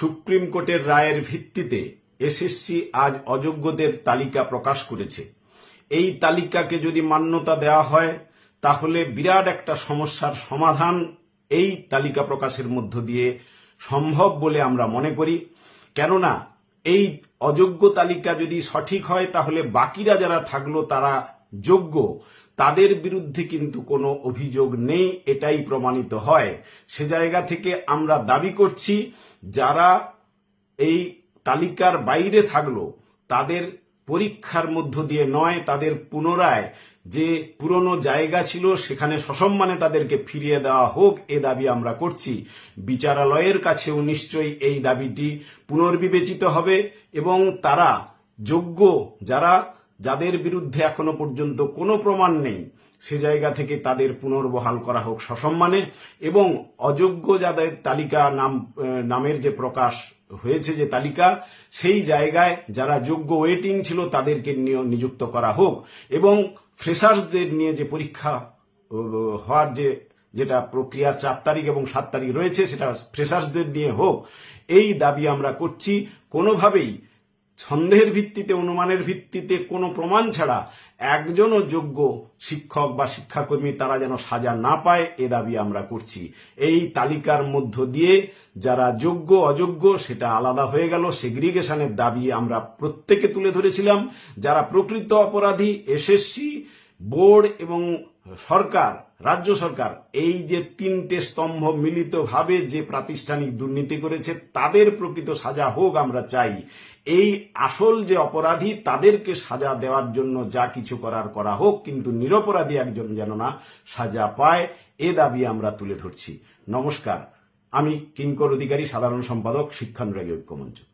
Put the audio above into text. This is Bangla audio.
সুপ্রিম কোর্টের রায়ের ভিত্তিতে এসএসসি আজ অযোগ্যদের তালিকা প্রকাশ করেছে। এই তালিকাকে যদি মান্যতা দেওয়া হয়, তাহলে বিরাট একটা সমস্যার সমাধান এই তালিকা প্রকাশের মধ্য দিয়ে সম্ভব বলে আমরা মনে করি। কেননা, এই অযোগ্য তালিকা যদি সঠিক হয়, তাহলে বাকিরা যারা থাকল, তারা যোগ্য। তাদের বিরুদ্ধে কিন্তু কোনো অভিযোগ নেই, এটাই প্রমাণিত হয়। সে জায়গা থেকে আমরা দাবি করছি, যারা এই তালিকার বাইরে থাকল, তাদের পরীক্ষার মধ্য দিয়ে নয়, তাদের পুনরায় যে পুরনো জায়গা ছিল, সেখানে সসম্মানে তাদেরকে ফিরিয়ে দেওয়া হোক, এ দাবি আমরা করছি। বিচারালয়ের কাছেও নিশ্চয়ই এই দাবিটি পুনর্বিবেচিত হবে, এবং তারা যোগ্য যারা যাদের বিরুদ্ধে এখনও পর্যন্ত কোনো প্রমাণ নেই, সে জায়গা থেকে তাদের পুনর্বহাল করা হোক সসম্মানে এবং অযোগ্য যাদের তালিকা নাম নামের যে প্রকাশ হয়েছে যে তালিকা, সেই জায়গায় যারা যোগ্য ওয়েটিং ছিল তাদেরকে নিয়ে নিযুক্ত করা হোক এবং ফ্রেশার্সদের নিয়ে যে পরীক্ষা হওয়ার যে, যেটা প্রক্রিয়া চার তারিখ এবং সাত তারিখ রয়েছে সেটা ফ্রেশার্সদের নিয়ে হোক, এই দাবি আমরা করছি। কোনোভাবেই সন্দেহের ভিত্তিতে, অনুমানের ভিত্তিতে কোনো প্রমাণ ছাড়া একজনও যোগ্য শিক্ষক বা শিক্ষাকর্মী তারা যেন সাজা না পায়, এ দাবি আমরা করছি। এই তালিকার মধ্য দিয়ে যারা যোগ্য, অযোগ্য, সেটা আলাদা হয়ে গেল। সেগ্রিগেশনের দাবি আমরা প্রত্যেকে তুলে ধরেছিলাম। যারা প্রকৃত অপরাধী, এসএসসি, বোর্ড এবং সরকার, রাজ্য সরকার, এই যে তিনটে স্তম্ভ মিলিতভাবে যে প্রাতিষ্ঠানিক দুর্নীতি করেছে, তাদের প্রকৃত সাজা হোক আমরা চাই। এই আসল যে অপরাধী, তাদেরকে সাজা দেওয়ার জন্য যা কিছু করার করা হোক, কিন্তু নিরপরাধী একজন যেন না সাজা পায়, এ দাবি আমরা তুলে ধরছি। নমস্কার, আমি কিঙ্কর অধিকারী, সাধারণ সম্পাদক, শিক্ষানুরাগী ঐক্যমঞ্চ।